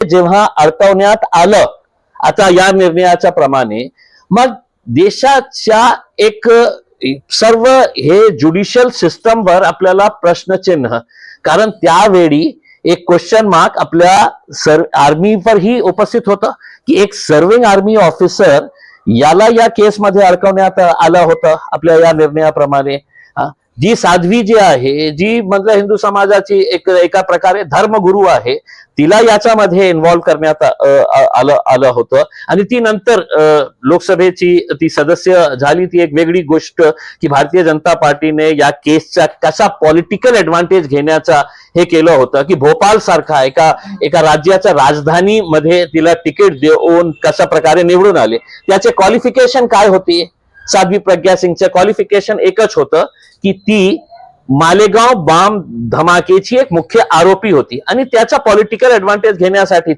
जेव्हा अडकवण्यात आलं आता या निर्णयाच्या प्रमाणे मग देशाच्या एक सर्व हे ज्युडिशियल सिस्टमवर आपल्याला प्रश्नचिन्ह कारण त्यावेळी एक क्वेश्चन मार्क आपल्या सर आर्मीवरही उपस्थित होतं की एक सर्विंग आर्मी ऑफिसर याला या केसमध्ये अडकवण्यात आलं होतं आपल्या या निर्णयाप्रमाणे. जी साध्वी जी आहे जी मधल्या हिंदू समाजाची एक एका प्रकारे धर्मगुरू आहे तिला याच्यामध्ये इन्व्हॉल्व्ह करण्यात आलं आलं होतं. आणि ती नंतर लोकसभेची ती सदस्य झाली ती एक वेगळी गोष्ट की भारतीय जनता पार्टीने या केसचा कसा पॉलिटिकल ऍडव्हान्टेज घेण्याचा हे केलं होतं की भोपाल सारखा एका एका राज्याच्या राजधानीमध्ये तिला तिकीट देऊन कशा प्रकारे निवडून आले. त्याचे क्वालिफिकेशन काय होती? साध्वी प्रज्ञा सिंगचं क्वालिफिकेशन एकच होतं की ती मालेगाव बाम धमाकेची एक मुख्य आरोपी होती. आणि त्याचा पॉलिटिकल ऍडव्हान्टेज घेण्यासाठी